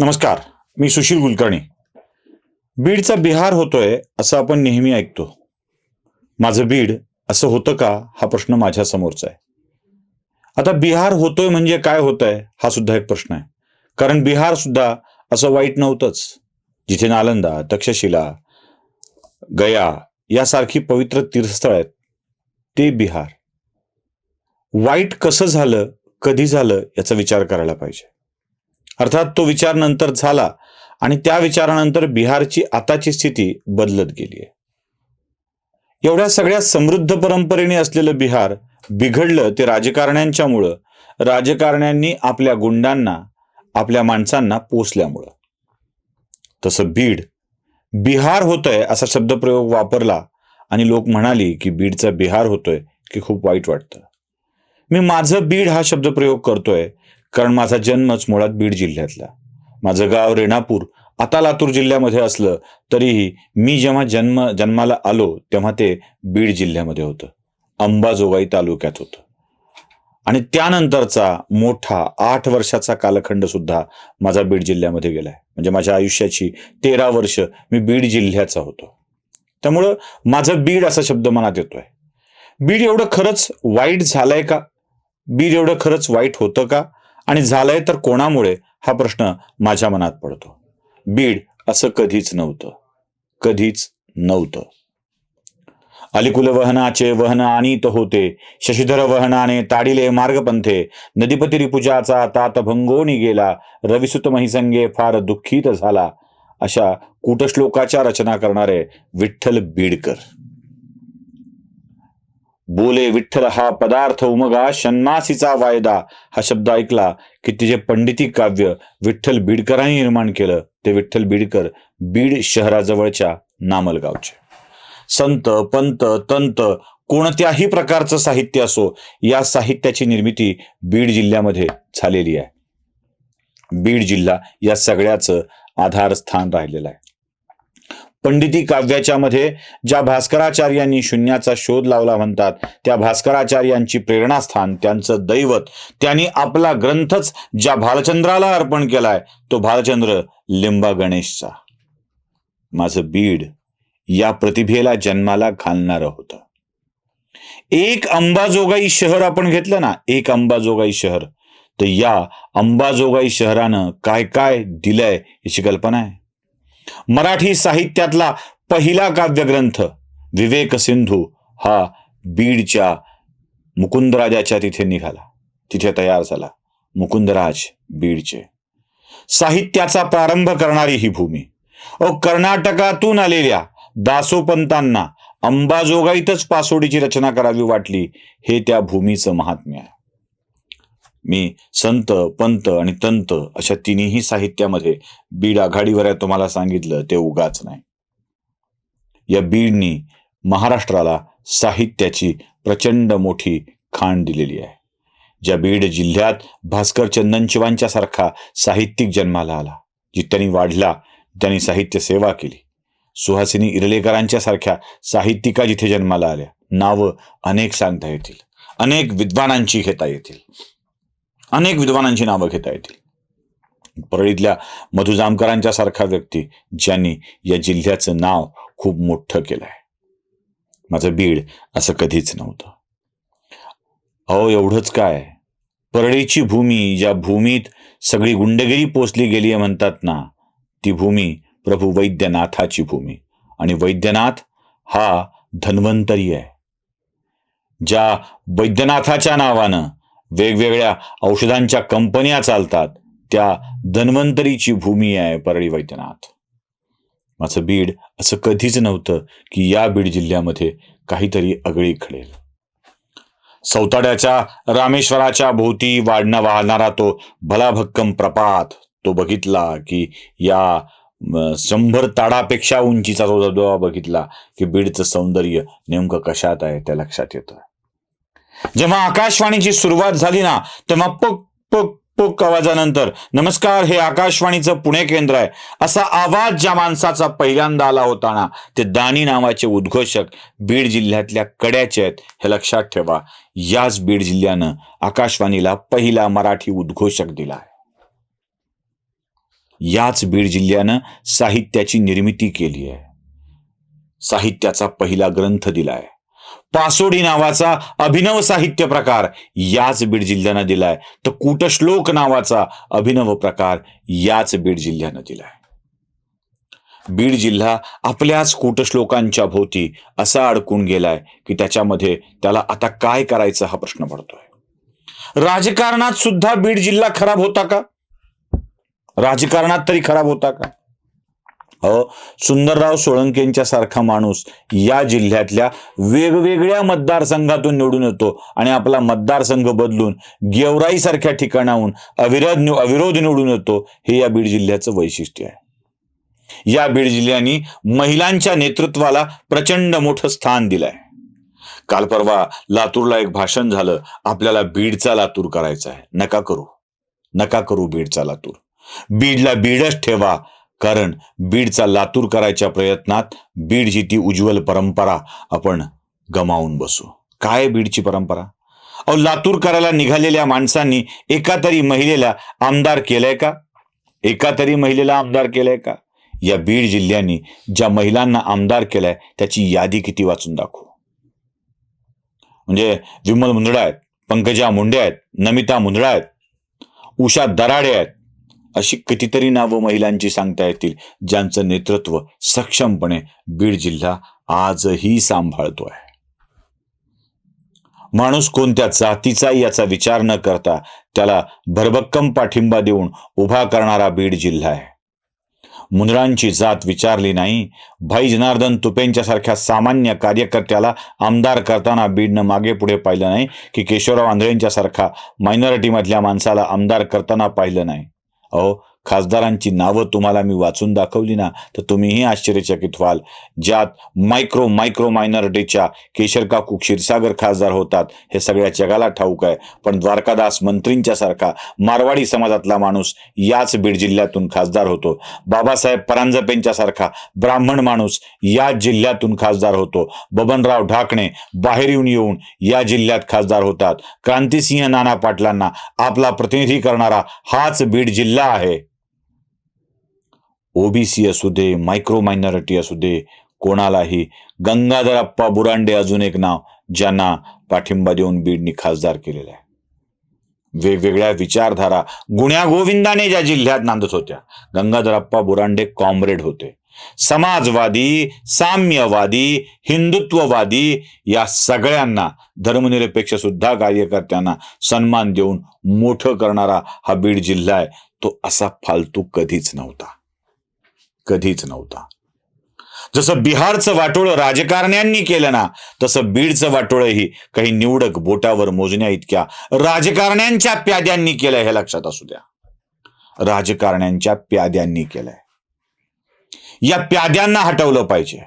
नमस्कार मी सुशील कुलकर्णी. बीडचा बिहार होतोय असं आपण नेहमी ऐकतो. माझं बीड असं होतं का हा प्रश्न माझ्या समोरचा आहे. आता बिहार होतोय म्हणजे काय होतंय हा सुद्धा एक प्रश्न आहे. कारण बिहार सुद्धा असं वाईट नव्हतंच. जिथे नालंदा तक्षशिला गया यासारखी पवित्र तीर्थस्थळ आहेत ते बिहार. वाईट कसं झालं कधी झालं याचा विचार करायला पाहिजे. अर्थात तो विचार नंतर झाला आणि त्या विचारानंतर बिहारची आताची स्थिती बदलत गेली आहे. एवढ्या सगळ्या समृद्ध परंपरेने असलेलं बिहार बिघडलं ते राजकारण्यांच्यामुळं राजकारण्यांनी आपल्या गुंडांना आपल्या माणसांना पोचल्यामुळं तसं बीड बिहार होतंय असा शब्दप्रयोग वापरला आणि लोक म्हणाली की बीडचा बिहार होतोय की खूप वाईट वाटतं. मी माझं बीड हा शब्दप्रयोग करतोय कारण माझा जन्मच मुळात बीड जिल्ह्यातला. माझं गाव रेणापूर आता लातूर जिल्ह्यामध्ये असलं तरीही मी जेव्हा जन्म जन्माला आलो तेव्हा ते बीड जिल्ह्यामध्ये होतं. अंबाजोगाई तालुक्यात होतं. आणि त्यानंतरचा मोठा आठ वर्षाचा कालखंड सुद्धा माझा बीड जिल्ह्यामध्ये गेलाय. म्हणजे माझ्या आयुष्याची तेरा वर्ष मी बीड जिल्ह्याचा होतो. त्यामुळं माझं बीड असा शब्द मनात येतोय. बीड एवढं खरंच वाईट झालंय का? बीड एवढं खरंच वाईट होतं का? आणि झालंय तर कोणामुळे? हा प्रश्न माझ्या मनात पडतो. बीड असं कधीच नव्हतं. कधीच नव्हतं. अलिकुल वहनाचे वहन आणीत होते. शशिधर वहनाने ताडिले मार्गपंथे. नदीपती रिपुजाचा तात भंगोनी गेला. रविसुत महिसंगे फार दुःखित झाला. अशा कूटश्लोकाच्या रचना करणारे विठ्ठल बीडकर. बोले विठ्ठल हा पदार्थ उमगा षण्मासीचा वायदा. हा शब्द ऐकला की तिचे पंडिती काव्य विठ्ठल बीडकरांनी निर्माण केलं. ते विठ्ठल बीडकर बीड शहराजवळच्या नामलगावचे. संत पंत तंत कोणत्याही प्रकारचं साहित्य असो या साहित्याची निर्मिती बीड जिल्ह्यामध्ये झालेली आहे. बीड जिल्हा या सगळ्याचं आधारस्थान राहिलेलं आहे. पंडिती काव्याच्या मध्ये ज्या भास्कराचार्यांनी शून्याचा शोध लावला म्हणतात त्या भास्कराचार्यांची प्रेरणास्थान त्यांचं दैवत. त्यांनी आपला ग्रंथच ज्या भालचंद्राला अर्पण केलाय तो भालचंद्र लिंबा गणेशचा. माझं बीड या प्रतिभेला जन्माला घालणारं होतं. एक अंबाजोगाई शहर आपण घेतलं ना एक अंबाजोगाई शहर तर या अंबाजोगाई शहरानं काय काय दिलंय याची कल्पना आहे? मराठी साहित्यातला पहिला काव्यग्रंथ विवेक सिंधू हा बीडच्या मुकुंदराजाच्या तिथे निघाला. तिथे तयार झाला मुकुंदराज बीडचे. साहित्याचा प्रारंभ करणारी ही भूमी. अ कर्नाटकातून आलेल्या दासोपंतांना अंबाजोगाईतच पासोडीची रचना करावी वाटली हे त्या भूमीचं महात्म्य आहे. मी संत पंत आणि तंत अशा तिन्ही साहित्यामध्ये बीड आघाडीवर आहे तुम्हाला सांगितलं ते उगाच नाही. या बीडनी महाराष्ट्राला साहित्याची प्रचंड मोठी खाण दिलेली आहे. ज्या बीड जिल्ह्यात भास्कर चंदनशिवांच्या सारखा साहित्यिक जन्माला आला जित्यानी वाढला त्यांनी साहित्य सेवा केली. सुहासिनी इरलेकरांच्या सारख्या साहित्यिका जिथे जन्माला आल्या नावं अनेक सांगता येतील अनेक विद्वानांची घेता येतील. अनेक विद्वानांची नावं घेता येतील. परळीतल्या मधु जामकरांच्या सारखा व्यक्ती ज्यांनी या जिल्ह्याचं नाव खूप मोठं केलं आहे माझं बीड असं कधीच नव्हतं. अहो एवढंच काय? परळीची भूमी ज्या भूमीत सगळी गुंडगिरी पोचली गेली आहे म्हणतात ना ती भूमी प्रभू वैद्यनाथाची भूमी. आणि वैद्यनाथ हा धन्वंतरी आहे. ज्या वैद्यनाथाच्या नावानं वेगवेगळ्या औषधांच्या कंपन्या चालतात. त्या धन्वंतरीची भूमी आहे परळी वैद्यनाथ. माझं बीड असं कधीच नव्हतं की या बीड जिल्ह्यामध्ये काहीतरी अगळी खडेल सौताड्याच्या रामेश्वराच्या भोवती वाढणं वाहणारा तो भलाभक्कम प्रपात तो बघितला की या शंभर ताडापेक्षा उंचीचा तो धबधबा बघितला की बीडचं सौंदर्य नेमकं कशात आहे त्या लक्षात येतं. जेव्हा आकाशवाणीची सुरुवात झाली ना तेव्हा पक पक पुक आवाजानंतर नमस्कार हे आकाशवाणीचं पुणे केंद्र आहे असा आवाज ज्या माणसाचा पहिल्यांदा आला होता ना ते दानी नावाचे उद्घोषक बीड जिल्ह्यातल्या कड्याचे आहेत. हे लक्षात ठेवा याच बीड जिल्ह्यानं आकाशवाणीला पहिला मराठी उद्घोषक दिला आहे. याच बीड जिल्ह्यानं साहित्याची निर्मिती केली आहे. साहित्याचा पहिला ग्रंथ दिलाय पासोडी नावाचा अभिनव साहित्य प्रकार याच बीड जिल्ह्यानं दिलाय. तर कूटश्लोक नावाचा अभिनव प्रकार याच बीड जिल्ह्यानं दिलाय. बीड जिल्हा आपल्याच कूटश्लोकांच्या भोवती असा अडकून गेलाय की त्याच्यामध्ये त्याला आता काय करायचं हा प्रश्न पडतोय. राजकारणात सुद्धा बीड जिल्हा खराब होता का? राजकारणात तरी खराब होता का? अहो सुंदरराव सोळंकेंच्या सारखा माणूस या जिल्ह्यातल्या वेगवेगळ्या मतदारसंघातून निवडून येतो आणि आपला मतदारसंघ बदलून गेवराईसारख्या ठिकाणाहून अविरोध निव- अविरोध निवडून येतो हे या बीड जिल्ह्याचं वैशिष्ट्य आहे. या बीड जिल्ह्याने महिलांच्या नेतृत्वाला प्रचंड मोठं स्थान दिलंय. काल परवा लातूरला एक भाषण झालं आपल्याला बीडचा लातूर करायचा आहे. नका करू. नका करू बीडचा लातूर. बीडला बीडच ठेवा. कारण बीडचा लातूर करायच्या प्रयत्नात बीडची ती उज्ज्वल परंपरा आपण गमावून बसू. काय बीडची परंपरा? अहो लातूर करायला निघालेल्या माणसांनी एका तरी महिलेला आमदार केलंय का? एका तरी महिलेला आमदार केलंय का? या बीड जिल्ह्याने ज्या महिलांना आमदार केलाय त्याची यादी किती वाचून दाखवू? म्हणजे विमल मुंदडा आहेत पंकजा मुंडे आहेत नमिता मुंदडा आहेत उषा दराडे आहेत अशी कितीतरी नावं महिलांची सांगता येतील ज्यांचं नेतृत्व सक्षमपणे बीड जिल्हा आजही सांभाळतो आहे माणूस कोणत्या जातीचा याचा विचार न करता त्याला भरभक्कम पाठिंबा देऊन उभा करणारा बीड जिल्हा आहे. मुंदरांची जात विचारली नाही भाई जनार्दन तुपेंच्या सारख्या सामान्य कार्यकर्त्याला आमदार करताना बीडनं मागे पुढे पाहिलं नाही की केशवराव आंधळेंच्या सारखा मायनॉरिटीमधल्या माणसाला आमदार करताना पाहिलं नाही. अहो खासदारांची नावं तुम्हाला मी वाचून दाखवली ना तर तुम्हीही आश्चर्यचकित व्हाल. ज्यात मायक्रो मायक्रो मायनॉरिटीच्या केशर काकू क्षीरसागर खासदार होतात हे सगळ्या जगाला ठाऊक आहे. पण द्वारकादास मंत्रींच्या सारखा मारवाडी समाजातला माणूस याच बीड जिल्ह्यातून खासदार होतो. बाबासाहेब परांजपेंच्या सारखा ब्राह्मण माणूस या जिल्ह्यातून खासदार होतो. बबनराव ढाकणे बाहेरून येऊन या जिल्ह्यात खासदार होतात. क्रांतिसिंह नाना पाटलांना आपला प्रतिनिधी करणारा हाच बीड जिल्हा आहे. ओबीसी असू दे मायक्रो मायनॉरिटी असू दे कोणालाही. गंगाधर अप्पा बुरांडे अजून एक नाव ज्यांना पाठिंबा देऊन बीडनी खासदार केलेला आहे. वेगवेगळ्या विचारधारा गुण्यागोविंदाने ज्या जिल्ह्यात नांदत होत्या. गंगाधरप्पा बुरांडे कॉम्रेड होते. समाजवादी साम्यवादी हिंदुत्ववादी या सगळ्यांना धर्मनिरपेक्ष सुद्धा कार्यकर्त्यांना सन्मान देऊन मोठं करणारा हा बीड जिल्हा आहे. तो असा फालतू कधीच नव्हता. कधीच नव्हता. जसं बिहारचं वाटोळं राजकारण्यांनी केलं ना तसं बीडचं वाटोळंही काही निवडक बोटावर मोजण्या इतक्या राजकारण्यांच्या प्याद्यांनी केलंय हे लक्षात असू द्या. राजकारण्यांच्या प्याद्यांनी केलंय. या प्याद्यांना हटवलं पाहिजे.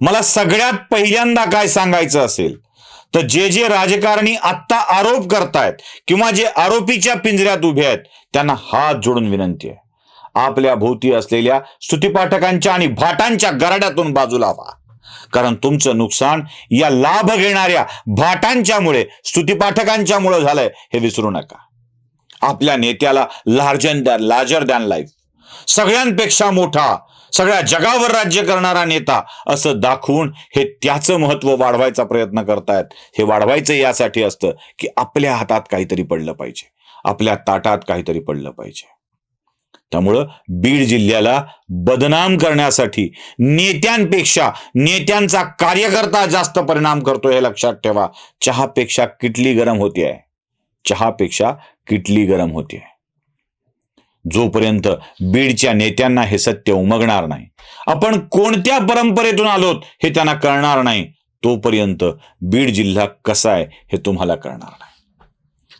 मला सगळ्यात पहिल्यांदा काय सांगायचं असेल तर जे जे राजकारणी आत्ता आरोप करतायत किंवा जे आरोपीच्या पिंजऱ्यात उभे आहेत त्यांना हात जोडून विनंती आहे. आपल्या भोवती असलेल्या स्तुतीपाठकांच्या आणि भाटांच्या गराड्यातून बाजूला व्हा कारण तुमचं नुकसान या लाभ घेणाऱ्या भाटांच्यामुळे स्तुतीपाठकांच्यामुळे झालंय हे विसरू नका. आपल्या नेत्याला larger than larger than life. सगळ्यांपेक्षा मोठा सगळ्या जगावर राज्य करणारा नेता असं दाखवून हे त्याचं महत्त्व वाढवायचा प्रयत्न करतायत. हे वाढवायचं यासाठी असतं की आपल्या हातात काहीतरी पडलं पाहिजे. आपल्या ताटात काहीतरी पडलं पाहिजे. त्यामुळं बीड जिल्ह्याला बदनाम करण्यासाठी नेत्यांपेक्षा नेत्यांचा कार्यकर्ता जास्त परिणाम करतो हे लक्षात ठेवा. चहापेक्षा किटली गरम होती आहे. चहापेक्षा किटली गरम होती आहे. जोपर्यंत बीडच्या नेत्यांना हे सत्य उमगणार नाही आपण कोणत्या परंपरेतून आलोत हे त्यांना कळणार नाही तोपर्यंत बीड जिल्हा कसा आहे हे तुम्हाला कळणार नाही.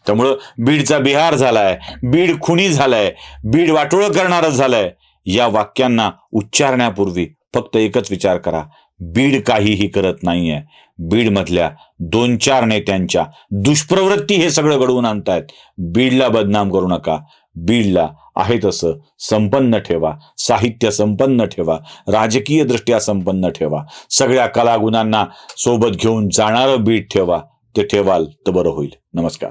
त्यामुळं बीडचा बिहार झालाय बीड खुनी झालाय बीड वाटोळं करणारं झालंय. या वाक्यांना उच्चारण्यापूर्वी फक्त एकच विचार करा. बीड काहीही करत नाहीये. बीडमधल्या दोन चार नेत्यांच्या दुष्प्रवृत्ती हे सगळं घडवून आणतायत. बीडला बदनाम करू नका. बीडला आहे तसं संपन्न ठेवा. साहित्य संपन्न ठेवा. राजकीय दृष्ट्या संपन्न ठेवा. सगळ्या कलागुणांना सोबत घेऊन जाणारं बीड ठेवा. ते ठेवाल तर बरं होईल. नमस्कार.